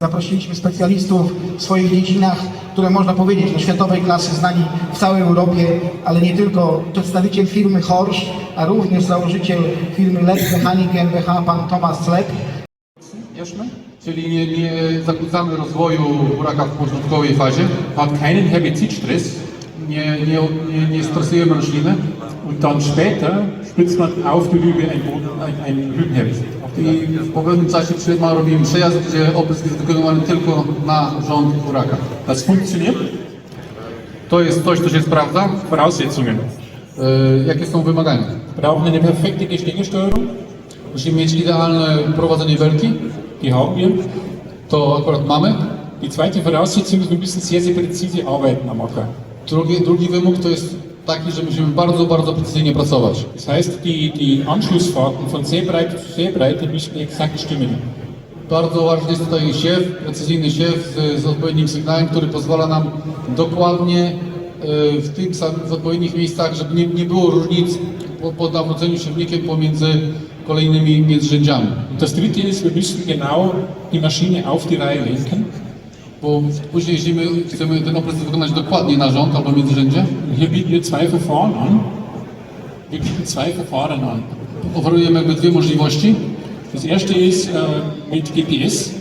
Zaprosiliśmy specjalistów w swoich dziedzinach, które można powiedzieć no, światowej klasy, znani w całej Europie, ale nie tylko. Przedstawiciel firmy Horsch, a również założyciel firmy LED Mechanik GmbH, pan Tomasz. Erstmal. Czyli nie, nie zakłócamy rozwoju buraka w początkowej fazie, hat keinen Herbizidstress nie, nie, nie, nie stresujemy rośliny und dann später spritzt man auf die Rübe ein, ein, ein. I w pewnym czasie trzyma, robimy przejazd, gdzie oprysk jest wykonywany tylko na rząd buraka. Das funktioniert. To jest coś, co się sprawdza. Voraussetzungen. E, jakie są wymagania? Brauchen eine perfekte Gestängelsteuerung. Musimy mieć idealne prowadzenie belki, Die haben wir. to akurat mamy. Die zweite Voraussetzung ist, wir müssen sehr, sehr präzise arbeiten am Acker. Drugi, drugi wymóg to jest taki, że musimy bardzo, bardzo precyzyjnie pracować. Das heißt, die, die Anschlussfahrten von sehr breit zu sehr breite müssen exakt stimmen. Bardzo ważny jest tutaj siew, precyzyjny siew z, z odpowiednim sygnałem, który pozwala nam dokładnie e, w tym samym, w odpowiednich miejscach, żeby nie, nie było różnic po, po nawróceniu siewnikiem pomiędzy kolejnymi międzyrzędziami. Und das dritte ist, wir müssen genau die Maschine auf die Reihe lenken. Bo później, jeśli my chcemy ten oprys wykonać dokładnie na rząd albo międzyrzędzie, hier bieten wir zwei Verfahren an. Wir bieten zwei Verfahren an. oferujemy jakby dwie możliwości. Das erste ist äh, mit GPS.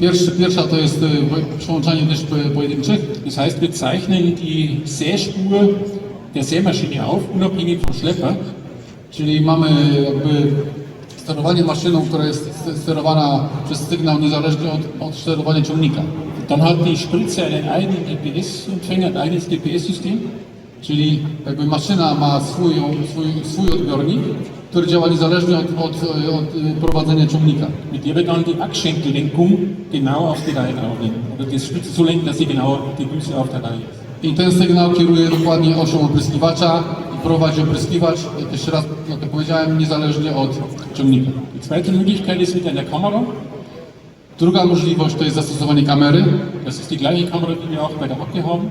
Pierwszy, pierwsza to jest e, przełączanie też po- pojedynczych. Das heißt, wir zeichnen die Säspur der Sämaschine auf, unabhängig vom Schlepper. Czyli mamy jakby sterowanie maszyną, która jest sterowana przez sygnał niezależnie od, od sterowania ciągnika. Dann hat die Spritze einen eigenen GPS-Empfänger, ein eigenes GPS-System. Czyli jakby maszyna ma swój, swój, swój odbiornik, który działa niezależnie od, od, od prowadzenia ciągnika. Mit der wir dann die Achsschenkellenkung genau auf die Reihe drauflegen. Oder die Spritze so lenken, dass sie genau die Düse auf der Reihe ist. I ten sygnał kieruje dokładnie osią opryskiwacza prowadzi opryskiwacz, jeszcze raz jak powiedziałem, niezależnie od ciągnika. Die zweite Möglichkeit ist mit einer Kamera. Druga możliwość to jest zastosowanie kamery. Das ist die gleiche Kamera, die wir auch bei der Hacke haben.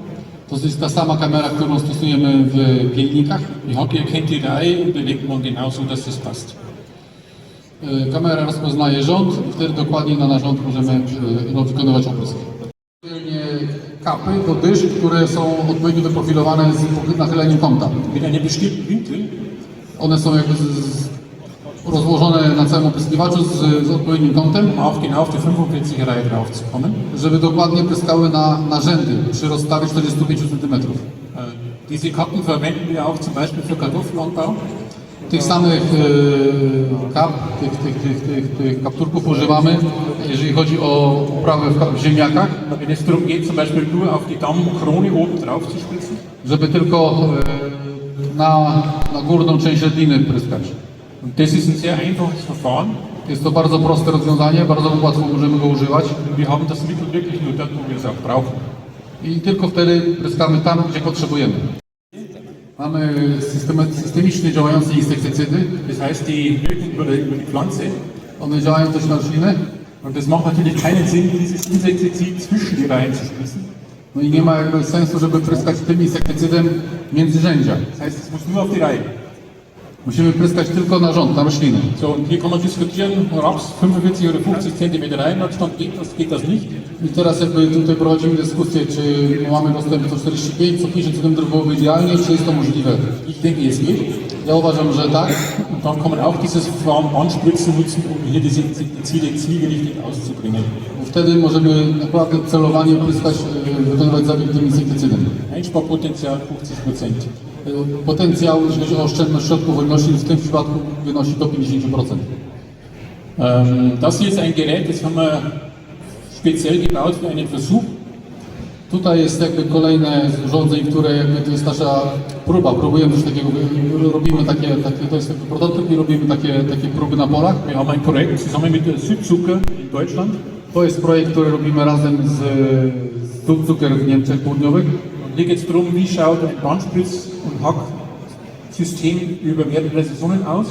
To jest ta sama kamera, którą stosujemy w pielnikach. Die Hacke erkennt die Reihe und bewegt man genauso, dass das passt. Y, Kamera rozpoznaje rząd i wtedy dokładnie na narząd możemy y, no, wykonywać oprysk. Kapy to dysz, które są odpowiednio wyprofilowane z nachyleniem kąta. One są jakby z, z, rozłożone na całym opryskiwaczu z, z odpowiednim kątem, auch genau auf die 45 Reihe drauf zu kommen. żeby dokładnie pryskały na, na rzędy przy rozstawie 45 cm. Diese Kappen verwenden wir auch zum Beispiel für Kartoffelanbau. Tych samych y, kap, tych, tych, tych, tych, tych kapturków używamy, jeżeli chodzi o uprawę w, ka- w ziemniakach, Wenn es darum geht, zum Beispiel nur auf die Dammkrone oben drauf zu spritzen. żeby tylko y, na, na górną część rodziny pryskać. Und das ist ein sehr einfaches Verfahren. Jest to bardzo proste rozwiązanie, bardzo łatwo możemy go używać wir haben das Mittel wirklich nur dort, wo wir es auch brauchen. i tylko wtedy pryskamy tam, gdzie potrzebujemy. Mamy system, systemicznie działające insektycydy, Das heißt, die wirken über die, Pflanze. one działają też na rośliny, Und das macht natürlich keinen Sinn, dieses Insektizid zwischen die Reihen zu spritzen. no i nie ma jakby sensu, żeby pryskać tym insektycydem między rzędzia. Das heißt, es muss nur auf die Reihe. Musimy pryskać tylko na rząd, na rośliny. So, und hier kann man diskutieren, Raps 45 oder 50 cm Reihenabstand, geht das, geht das nicht? I teraz jakby tutaj prowadzimy dyskusję, czy mamy dostęp do 45, co 50 cm byłoby idealnie, czy jest to możliwe. Ich denke, es geht. Ja uważam, że tak. Und dann kann man auch dieses Verfahren Anspritzen nutzen, um hier diese Insektizide zielgerichtet auszubringen. Wtedy możemy naprawdę celowanie pryskać, e, wykonywać zabieg tym insektycydem. Einsparpotenzial 50%. E, Potencjał, jeżeli chodzi o oszczędność środków roślin, w tym przypadku wynosi do 50%. Ähm, das hier ist ein Gerät, das haben wir speziell gebaut für einen Versuch. Tutaj jest jakby kolejne z urządzeń, które jakby to jest nasza próba. Próbujemy coś takiego, robimy takie, takie to jest jakby prototyp i robimy takie, takie próby na polach. Wir haben ein Projekt zusammen mit Südzucker in Deutschland. To jest projekt, który robimy razem z, z Tudzucker w Niemczech Południowych. Hier geht es darum, wie schaut ein Bandspritz- und Hacksystem über mehrere Saisonen aus.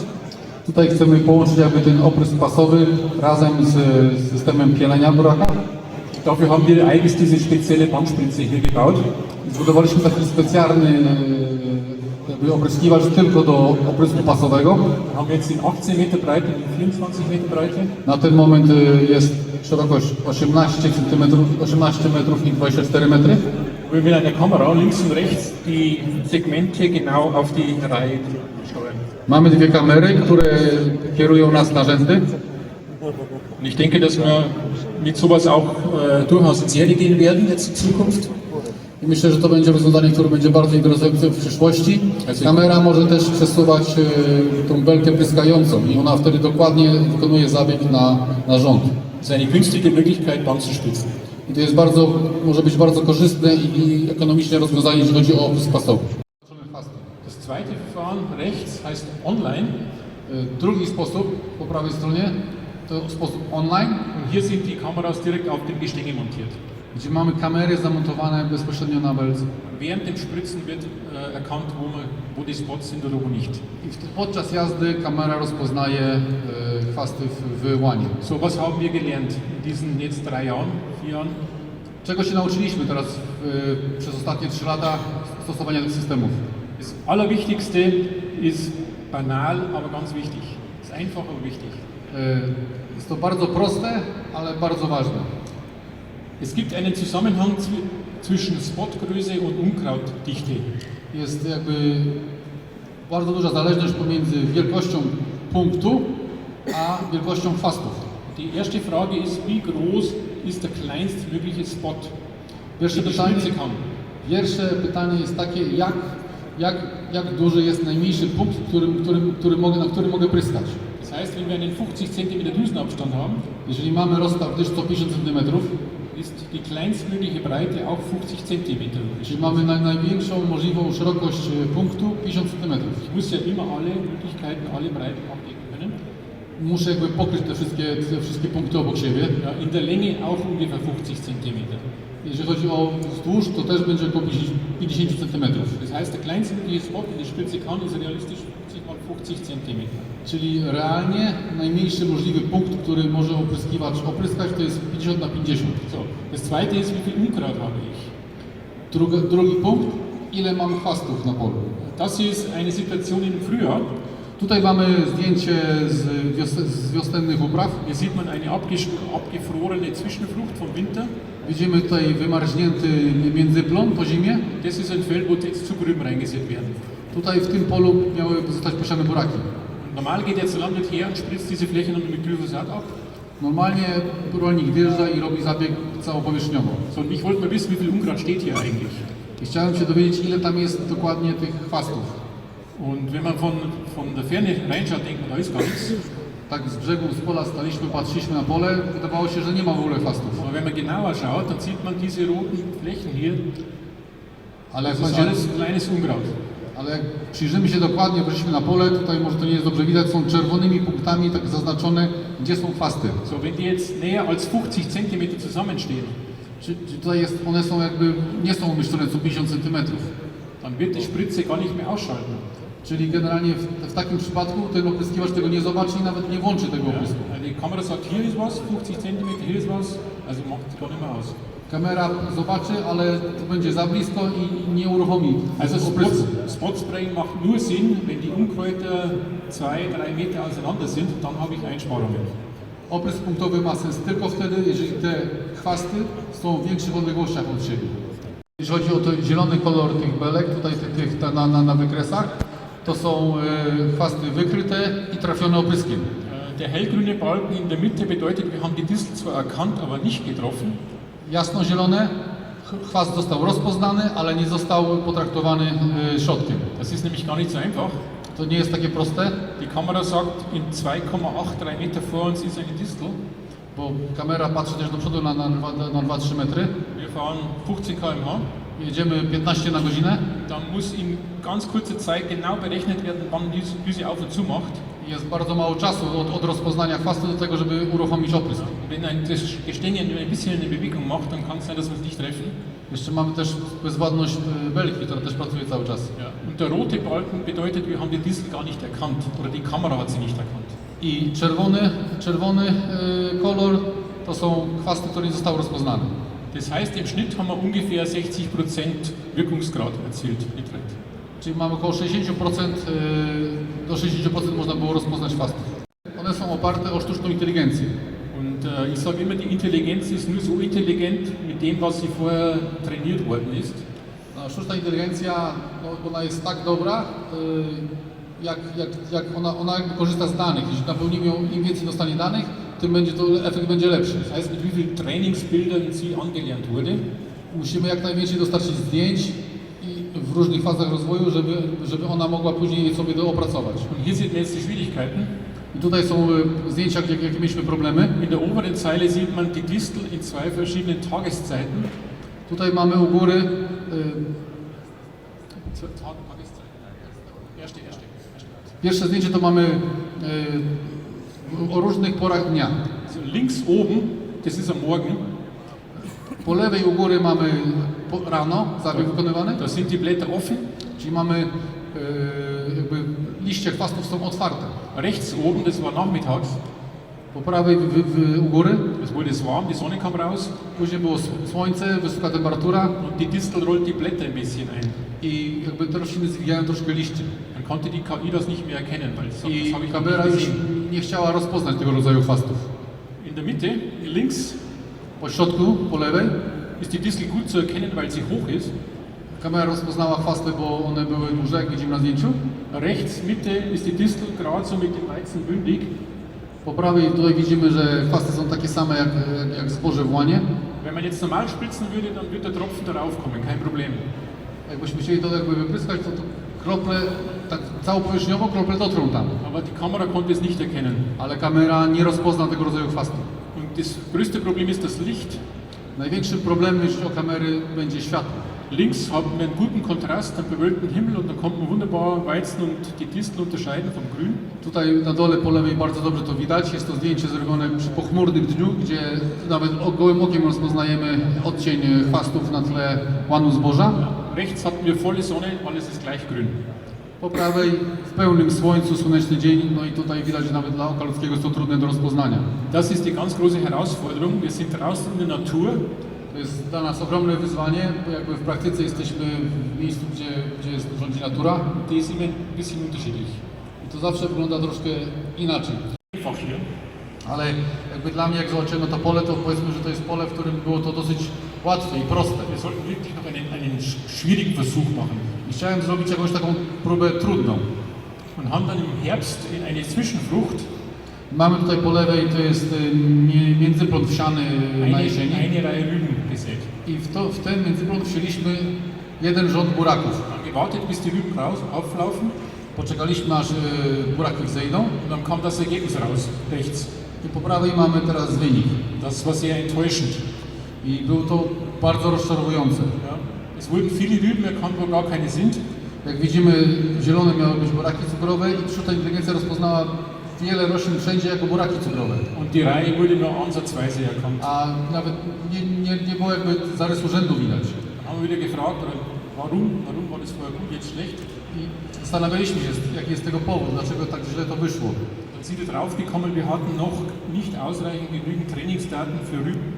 Tutaj chcemy połączyć jakby ten oprysk pasowy razem z, systemem pielenia buraka. Dafür haben wir eigens diese spezielle Bandspritze hier gebaut. Zbudowaliśmy taki specjalny jakby opryskiwacz tylko do oprysku pasowego. Haben jetzt den 18 Meter Breite und den 24 Meter Breite. Na ten moment y, jest szerokość 18 cm, 18 metrów i 24 metry. Wir mit einer Kamera links und rechts die Segmente genau auf die Reihe steuern. Mamy dwie kamery, które kierują nas na rzędy. Und ich denke, dass wir mit sowas auch äh, durchaus in Serie gehen werden jetzt in Zukunft. I myślę, że to będzie rozwiązanie, które będzie bardzo interesujące w przyszłości. Kamera może też przesuwać y, tą belkę pryskającą i ona wtedy dokładnie wykonuje zabieg na, na rząd. Das ist eine günstige Möglichkeit, Band zu spitzen. I to jest bardzo, może być bardzo korzystne i, ekonomiczne rozwiązanie, jeśli chodzi o pasowy. Das zweite Verfahren rechts heißt online. Y, Drugi sposób po prawej stronie to sposób online, Und hier sind die Kameras direkt auf dem Gestänge montiert. gdzie mamy kamery zamontowane bezpośrednio na belce. Während dem Spritzen wird äh, erkannt, wo, man, wo die Spots sind oder wo nicht. I podczas jazdy kamera rozpoznaje y, chwasty w, łanie. So, was haben wir gelernt in diesen jetzt drei Jahren, vier Jahren? Czego się nauczyliśmy teraz y, przez ostatnie 3 lata stosowania tych systemów? Das Allerwichtigste ist banal, aber ganz wichtig. Ist einfach, aber wichtig. Y, Jest to bardzo proste, ale bardzo ważne. Es gibt einen Zusammenhang zwi- zwischen Spotgröße und Unkrautdichte. Jest jakby bardzo duża zależność pomiędzy wielkością punktu a wielkością chwastów. Die erste Frage ist, wie groß ist der kleinstmögliche Spot, Pierwsze den ich pytanie, kann? pierwsze pytanie jest takie, jak, jak, jak duży jest najmniejszy punkt, którym, którym, który mogę, na który mogę pryskać. Das heißt, wenn wir einen 50 cm Düsenabstand haben, Jeżeli mamy rozstaw dysz co 50 cm, ist die kleinstmögliche Breite auch 50 cm. czyli mamy naj, największą możliwą szerokość e, punktu 50 cm. Ich muss ja immer alle Möglichkeiten, alle Breiten abdecken können. Muszę jakby pokryć te wszystkie, te wszystkie punkty obok siebie. Ja, in der Länge auch ungefähr 50 cm. Jeżeli chodzi o wzdłuż, to też będzie około 50 cm. Das heißt, der kleinstmögliche Spot, den die Spitze kann, ist realistisch 50 mal 50 cm. Czyli realnie najmniejszy możliwy punkt, który może opryskiwacz opryskać, to jest 50 na 50. So, das zweite ist, wie viel Unkraut habe ich? Drugi, drugi punkt, ile mam chwastów na polu. Das ist eine Situation im Frühjahr. Tutaj mamy zdjęcie z, wios z wiosennych upraw. Hier sieht man eine abgefrorene Zwischenfrucht vom Winter. Widzimy tutaj wymarznięty międzyplon po zimie. Das ist ein Feld, wo jetzt Zugrüben reingesät werden. Tutaj w tym polu miały zostać posiane buraki. Normal geht jetzt der Landwirt her und spritzt diese Flächen dann mit Glyphosat ab. Normalnie rolnik wjeżdża i robi zabieg całopowierzchniowo. So, ich wollte mal wissen, wie viel Unkraut steht hier eigentlich. I chciałem się dowiedzieć, ile tam jest dokładnie tych chwastów. Und wenn man von, von der Ferne reinschaut, denkt man, da ist gar nichts. Tak z brzegu, z pola staliśmy, patrzyliśmy na pole, wydawało się, że nie ma w ogóle chwastów. Aber wenn man genauer schaut, dann sieht man diese roten Flächen hier. Ale jak, będzie, alles kleines Unkraut. ale jak przyjrzymy się dokładnie, weszliśmy na pole, tutaj może to nie jest dobrze widać, są czerwonymi punktami tak zaznaczone, gdzie są chwasty. So, wenn die jetzt näher als 50 cm zusammenstehen, Czy, czy tutaj jest, one są jakby, nie są umieszczone co 50 cm. dann wird die Spritze gar nicht mehr ausschalten. Czyli generalnie w, w takim przypadku ten opryskiwacz tego nie zobaczy i nawet nie włączy tego oprysku. Die Kamera sagt, hier ist was, 50 cm, hier ist was, also macht gar nicht mehr aus. Kamera zobaczy, ale to będzie za blisko i nie uruchomi Also Spot. Spot Spraying macht nur Sinn, wenn die Unkräuter 2-3 Meter auseinander sind, dann habe ich Einsparungen. Oprysk punktowy ma sens tylko wtedy, jeżeli te chwasty są w większych odległościach od siebie. Jeśli chodzi o to zielony kolor tych belek, tutaj tych, tych na, na, na wykresach, to są e, chwasty wykryte i trafione opryskiem. Äh, Der hellgrüne Balken in der Mitte bedeutet, wir haben die Distel zwar erkannt, aber nicht getroffen. Jasno-zielone, ch- chwast został rozpoznany, ale nie został potraktowany e, środkiem. Das ist nämlich gar nicht so einfach. To nie jest takie proste, Die Kamera sagt, in 2,83 Meter vor uns ist eine Distel. bo kamera patrzy też do przodu na, na, na, na 2-3 metry. Wir fahren 15 km/h. Jedziemy 15 na godzinę. Dann muss in ganz kurzer Zeit genau berechnet werden, wann die Düse auf und zu macht. Jest bardzo mało czasu od, od rozpoznania chwastu do tego, żeby uruchomić oprysk. Wenn ein, Gestänge nur ein bisschen eine Bewegung macht, dann kann es sein, dass wir es nicht treffen. Jeszcze mamy też bezwładność e, belki, która też pracuje cały czas. Ja. Und der rote Balken bedeutet, wir haben die Distel gar nicht erkannt oder die Kamera hat sie nicht erkannt. I czerwony, czerwony e, kolor to są chwasty, które nie zostały rozpoznane. Das heißt, im Schnitt haben wir ungefähr 60% Wirkungsgrad erzielt, Nitrate. Czyli mamy około 60%, y, do 60% można było rozpoznać fastów. One są oparte o sztuczną inteligencję. Und äh, ich sage immer, die Intelligenz ist nur so intelligent mit dem, was sie vorher trainiert worden ist. No, sztuczna inteligencja, no, ona jest tak dobra, y, jak, jak, jak ona, ona korzysta z danych. Jeśli napełnimy ją, im więcej dostanie danych, tym będzie to, efekt będzie lepszy. Das heißt, mit wie vielen Trainingsbildern sie angelernt wurde. Musimy jak najwięcej dostarczyć zdjęć i w różnych fazach rozwoju, żeby, żeby ona mogła później je sobie doopracować. Und hier sieht man jetzt die Schwierigkeiten. I tutaj są y, zdjęcia, jakie, jakie mieliśmy problemy. In der oberen Zeile sieht man die Distel in zwei verschiedenen Tageszeiten. Tutaj mamy u góry y. Pierwsze zdjęcie to mamy y, o różnych porach dnia. Links oben, das ist am Morgen, Po lewej u góry mamy rano, zabieg wykonywany, da sind die Blätter offen. czyli mamy y, jakby liście chwastów są otwarte. Rechts oben, das war nachmittags, Po prawej w, w, u góry, es wurde es warm, die Sonne kam raus później było słońce, wysoka temperatura und die Distel rollt die Blätter ein bisschen ein. i jakby te rośliny zwijają troszkę liście. Dann konnte die KI das nicht mehr erkennen, weil das, I das kamera już nie chciała rozpoznać tego rodzaju chwastów. In der Mitte, links, Po środku, po lewej, ist die Distel gut zu erkennen, weil sie hoch ist. kamera rozpoznała chwasty, bo one były duże, jak widzimy na zdjęciu. Rechts, Mitte ist die Distel gerade so mit dem Weizen bündig. Po prawej tutaj widzimy, że chwasty są takie same jak, jak, zboże w łanie. Wenn man jetzt normal spritzen würde, dann wird der Tropfen darauf kommen, kein Problem. Jakbyśmy chcieli to jakby wypryskać, to, to krople, tak całopowierzchniowo krople dotrą tam. Aber die Kamera konnte es nicht erkennen. Ale kamera nie rozpozna tego rodzaju chwastu. Und das größte Problem ist das Licht. Największym problemem jeśli o kamery będzie światło. Links haben wir einen guten Kontrast, einen bewölkten Himmel und dann konnte man wunderbar Weizen und die Distel unterscheiden vom Grün. Tutaj na dole po lewej bardzo dobrze to widać. Jest to zdjęcie zrobione przy pochmurnym dniu, gdzie nawet gołym okiem rozpoznajemy odcień chwastów na tle łanu zboża. Rechts hatten wir volle Sonne, alles ist gleich grün. Po prawej w pełnym słońcu, słoneczny dzień, no i tutaj widać, że nawet dla oka ludzkiego jest to trudne do rozpoznania. Das ist die ganz große Herausforderung. Wir sind draußen in der Natur To jest dla nas ogromne wyzwanie, bo jakby w praktyce jesteśmy w miejscu, gdzie, gdzie jest, rządzi natura die ist immer ein bisschen unterschiedlich. i to zawsze wygląda troszkę inaczej. Einfach hier. Ale jakby dla mnie, jak zobaczyłem na to pole, to powiedzmy, że to jest pole, w którym było to dosyć łatwe i proste. Wir sollten wirklich noch einen, einen sch- schwierigen Versuch machen. I chciałem zrobić jakąś taką próbę trudną. Und haben dann im Herbst in eine Zwischenfrucht Mamy tutaj po lewej, to jest y, międzyplon wsiany na jesieni eine Reihe Rüben gesät. i w, to, w ten międzyplon wsieliśmy jeden rząd buraków. Gewartet, bis die Rüben raus, auflaufen Poczekaliśmy aż y, buraki wzejdą und dann kam das Ergebnis raus, rechts. i po prawej mamy teraz wynik. Das war sehr enttäuschend. I był to bardzo rozczarowujące. Ja. Es wurden viele Rüben erkannt, wo gar keine sind. Jak widzimy, zielone miały być buraki cukrowe i sztuczna inteligencja rozpoznała wiele roślin wszędzie jako buraki cukrowe. Und die Reihe wurde nur ansatzweise erkannt. A nawet nie, nie, nie było jakby zarysu rzędu widać. Haben wir wieder gefragt, warum, warum war das vorher gut, jetzt schlecht? I zastanawialiśmy się, jaki jest tego powód, dlaczego tak źle to wyszło. Dann sind wir draufgekommen, wir hatten noch nicht ausreichend genügend Trainingsdaten für Rüben,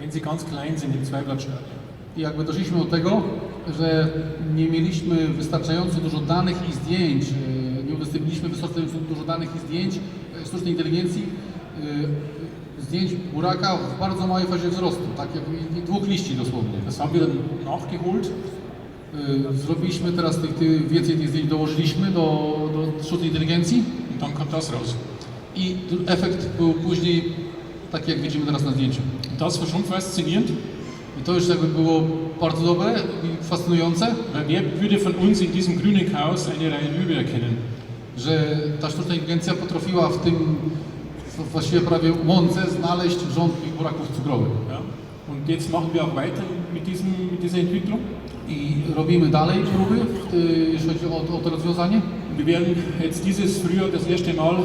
wenn sie ganz klein sind im Zweiblattstadium. I jakby doszliśmy do tego, że nie mieliśmy wystarczająco dużo danych i zdjęć, e, nie udostępniliśmy wystarczająco danych i zdjęć e, sztucznej inteligencji, e, zdjęć buraka w bardzo małej fazie wzrostu, tak jak i- i dwóch liści dosłownie. Das haben wir dann nachgeholt. E, Zrobiliśmy teraz tych, tych, więcej tych zdjęć, dołożyliśmy do, do sztucznej inteligencji kam das raus. i efekt był później taki, jak widzimy teraz na zdjęciu. Das war schon faszinierend, I to już jakby było bardzo dobre i fascynujące, wer würde von uns in diesem grünen Chaos eine Reihe Rübe erkennen? Że ta sztuczna inteligencja potrafiła w tym w- właściwie prawie łące znaleźć rząd tych buraków cukrowych. Ja? Und jetzt machen wir auch weiter mit, diesem, mit dieser Entwicklung. I robimy dalej próby, ty- jeśli chodzi o, o to rozwiązanie. Wir werden jetzt dieses Frühjahr das erste Mal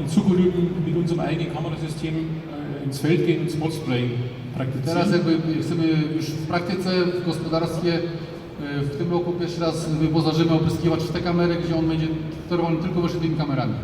in Zuckerrüben mit unserem eigenen Kamerasystem äh, ins Feld gehen und Spotspraying praktizieren. Teraz jakby chcemy już w praktyce, w gospodarstwie w tym roku pierwszy raz wyposażymy opryskiwacz w te kamery, gdzie on będzie sterowany tylko wyżej tymi kamerami.